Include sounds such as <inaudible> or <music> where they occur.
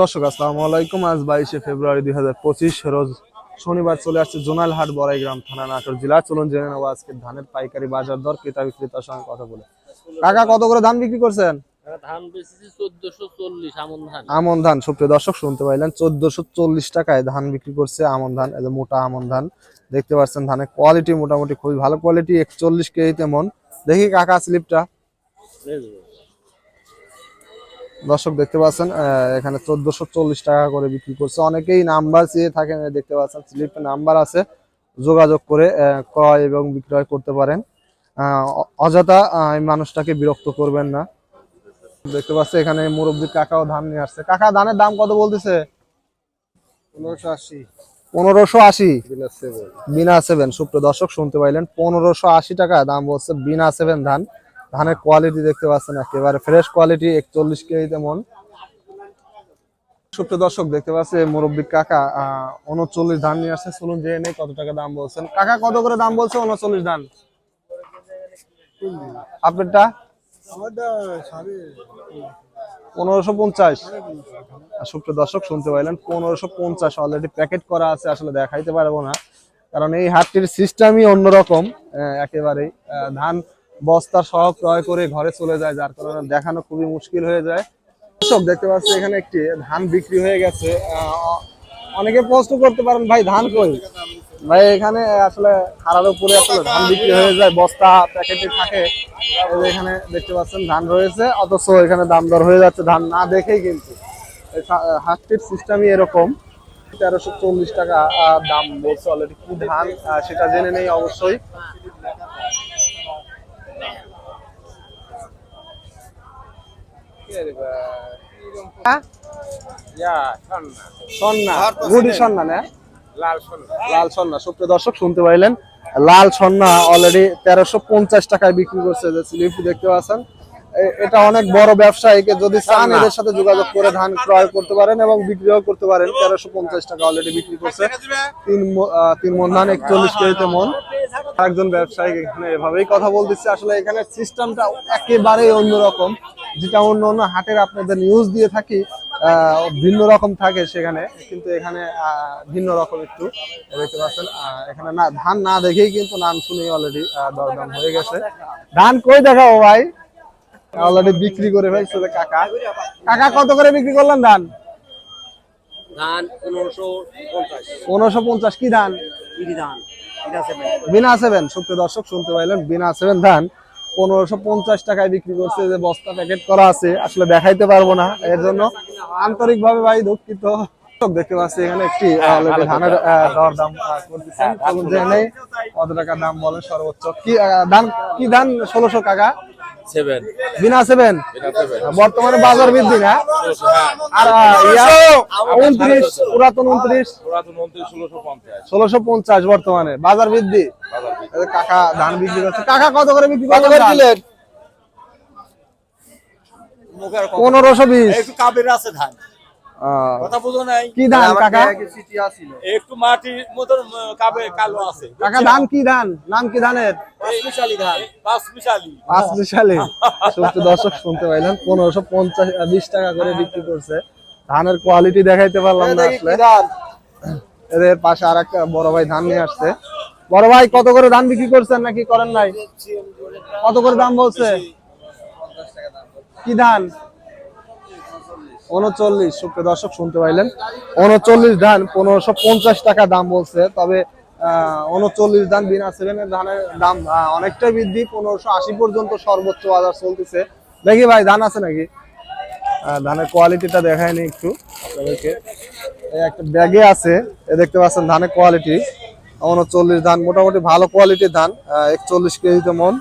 দর্শক আসসালামু আলাইকুম। আজ বাইশে ফেব্রুয়ারি দুই হাজার পঁচিশ রোজ শনিবার চলে আসছে জোনালহাট বড়াইগ্রাম থানা নাটোর জেলা। চলুন জেনে নেব আজকে ধানের পাইকারি বাজার দর ক্রেতা বিক্রেতার সঙ্গে কথা বলে। কাকা কত করে ধান বিক্রি করছেন? আমন ধান। আমন ধান সুপ্রিয় দর্শক শুনতে পাইলেন চোদ্দশো চল্লিশ টাকায় ধান বিক্রি করছে আমন ধান এই যে মোটা আমন ধান। দেখতে পাচ্ছেন ধানের কোয়ালিটি মোটামুটি খুবই ভালো কোয়ালিটি একচল্লিশ কেজিতে মন। দেখি কাকা স্লিপটা দর্শক দেখতে পাচ্ছেন এখানে চোদ্দশো চল্লিশ টাকা করে বিক্রি করছে। অনেকেই নাম্বার চেয়ে থাকেন দেখতে পাচ্ছেন স্লিপে নাম্বার আছে যোগাযোগ করে ক্রয় এবং বিক্রয় করতে পারেন। অযথা মানুষটাকে বিরক্ত করবেন না। দেখতে পাচ্ছি এখানে মুরব্বী কাকাও ধান নিয়ে আসছে। কাকা ধানের দাম কত বলতেছে? পনেরোশো আশি। পনেরোশো আশি? বিনা সেভেন বিনা সেভেন সুপ্রিয় দর্শক শুনতে পাইলেন পনেরোশো আশি টাকা দাম বলছে বিনা সেভেন ধান। ধানের কোয়ালিটি দেখতে পাচ্ছেন একেবারে ফ্রেশ কোয়ালিটি একচল্লিশ কেজিতে মন সুপ্রিয় দর্শক দেখতে পাচ্ছি মুরব্বী কাকা উনচল্লিশ ধান নিয়ে আসছে। চলুন জেনে নেই কত টাকা দাম বলছেন। কাকা কত করে দাম বলছে উনচল্লিশ ধান? আপনারটা? পনেরোশো পঞ্চাশ। সুপ্রিয় দর্শক শুনতে পাইলেন পনেরোশো পঞ্চাশ অলরেডি প্যাকেট করা আছে আসলে দেখাইতে পারব না। কারণ এই হাটটির সিস্টেমই অন্যরকম একেবারেই ধান বস্তা সহ ক্রয় করে ঘরে চলে যায়, যার কারণে দেখানো খুবই মুশকিল হয়ে যায়। দর্শক, দেখতে পাচ্ছি এখানে একটি ধান বিক্রি হয়ে গেছে। অনেকে প্রশ্ন করতে পারেন, ভাই, ধান কই? ভাই, এখানে আসলে খারার উপরে আসলে ধান বিক্রি হয়ে যায়, বস্তা, প্যাকেটে থাকে। এখানে দেখতে পাচ্ছেন ধান রয়েছে, অথচ এখানে দাম দর হয়ে যাচ্ছে ধান না দেখেই কিন্তু। হাটটির সিস্টেমই এরকম। তেরোশো চল্লিশ টাকা দাম বলছে অলরেডি কি ধান সেটা জেনে নেই অবশ্যই। সন্না। গুডি সন্না না? লাল সোনা লাল সন্না। সুপ্রিয় দর্শক শুনতে পাইলেন লাল সন্না অলরেডি তেরোশো পঞ্চাশ টাকায় বিক্রি করছে যে স্লিপ দেখতে পাচ্ছেন। এটা অনেক বড় ব্যবসায়ীকে যদি চান এদের সাথে যোগাযোগ করে ধান ক্রয় করতে পারেন এবং বিক্রিও করতে পারেন। তেরোশো পঞ্চাশ টাকা অলরেডি বিক্রি করছে। তিন তিন মন ধান একচল্লিশ কেজিতে মন। একজন ব্যবসায়ী এখানে এভাবেই কথা বলতেছে। আসলে এখানে সিস্টেমটা একেবারেই অন্যরকম। যেটা অন্য অন্য হাটের আপনাদের নিউজ দিয়ে থাকি ভিন্ন রকম থাকে সেখানে কিন্তু এখানে ভিন্ন রকম একটু দেখতে পাচ্ছেন। এখানে না ধান না দেখেই কিন্তু নাম শুনে অলরেডি দরদাম হয়ে গেছে। ধান কই দেখাবো ভাই? অলরেডি বিক্রি করে ফেলছে কাকা। কাকা কত করে বিক্রি করলেন ধান? ধান পনেরোশো পঞ্চাশ। কি ধান? বিনা সেভেন। সুপ্রিয় দর্শক শুনতে পাইলেন বিনা সেভেন ধান। পনেরোশো পঞ্চাশ টাকায় বিক্রি করছে যে বস্তা প্যাকেট করা আছে আসলে দেখাইতে পারব না। এর জন্য আন্তরিক ভাবে ভাই দুঃখিত। দেখতে পাচ্ছি এখানে একটি ধানের দর দাম করতেছেন। নেই কত টাকা দাম বলেন সর্বোচ্চ? কি ধান কি ধান ষোলোশো টাকা। সেভেন বিনা সেভেন বর্তমানে বাজার বৃদ্ধি না? আর উনত্রিশ পুরাতন উনত্রিশ? ষোলোশো পঞ্চাশ। বর্তমানে। বাজার বৃদ্ধি? কাকা ধান বিক্রি করছে। কাকা কত করে বিক্রি করে দিলেন? পনেরোশো বিশ। একটু কাবের আছে ধান। কথা বুঝো নাই। কি ধান কাকা? একটু মাটির মতন কাবে কালো আছে কাকা ধান কি ধান? নাম কি ধানের? <laughs> দর্শক শুনতে পাইলেন পনেরোশো পঞ্চাশ বিশ টাকা করে বিক্রি করছে। ধানের কোয়ালিটি দেখাইতে পারলাম না আসলে। এদের পাশে আর একটা বড় ভাই ধান নিয়ে আসছে। বড় ভাই কত করে ধান বিক্রি করছেন নাকি করেন নাই? কত করে দাম বলছে? কি ধান? উনচল্লিশ, সুপ্রিয় দর্শক, শুনতে পাইলেন। উনচল্লিশ ধান, পনেরোশো পঞ্চাশ টাকা দাম বলছে, তবে উনচল্লিশ ধান বিনা সেভেনের ধানের দাম অনেকটাই বৃদ্ধি, পনেরোশো আশি পর্যন্ত সর্বোচ্চ বাজার চলতেছে। দেখি ভাই, ধান আছে নাকি? ধানের কোয়ালিটিটা দেখায়নি একটু আপনাদেরকে। একটা ব্যাগে আছে, এ দেখতে পাচ্ছেন ধানের কোয়ালিটি উনচল্লিশ ধান, মোটামুটি ভালো কোয়ালিটির ধান একচল্লিশ কেজিতে মন।